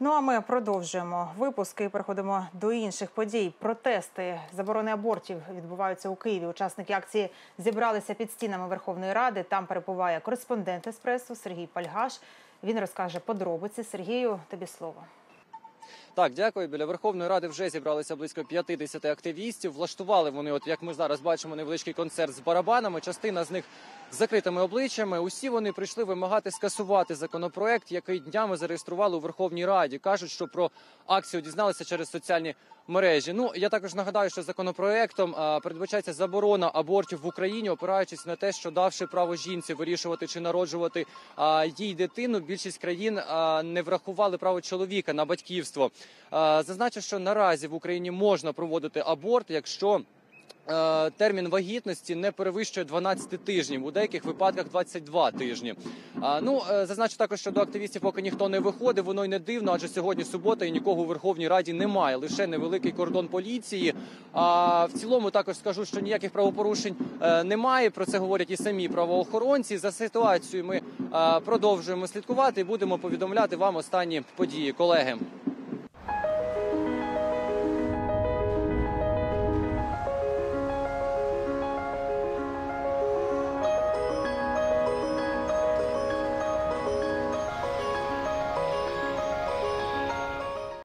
Ну а ми продовжуємо випуск і переходимо до інших подій. Протести заборони абортів відбуваються у Києві. Учасники акції зібралися під стінами Верховної Ради. Там перебуває кореспондент еспресу Сергій Пальгаш. Він розкаже подробиці. Сергію, тобі слово. Так, дякую. Біля Верховної Ради вже зібралися близько 50 активістів. Влаштували вони, от як ми зараз бачимо, невеличкий концерт з барабанами. Частина з них з закритими обличчями. Усі вони прийшли вимагати скасувати законопроект, який днями зареєстрували у Верховній Раді. кажуть, що про акцію дізналися через соціальні мережі. Ну я також нагадаю, що законопроектом передбачається заборона абортів в Україні, опираючись на те, що давши право жінці вирішувати чи народжувати їй дитину, більшість країн не врахували право чоловіка на батьківство. А, зазначу, що наразі в Україні можна проводити аборт, якщо е, термін вагітності не перевищує 12 тижнів, у деяких випадках 22 тижні. Ну е, зазначу також, що до активістів поки ніхто не виходив. Воно й не дивно, адже сьогодні субота і нікого у Верховній Раді немає. Лише невеликий кордон поліції. А в цілому також скажу, що ніяких правопорушень е, немає. Про це говорять і самі правоохоронці. За ситуацією ми е, продовжуємо слідкувати і будемо повідомляти вам останні події, колеги.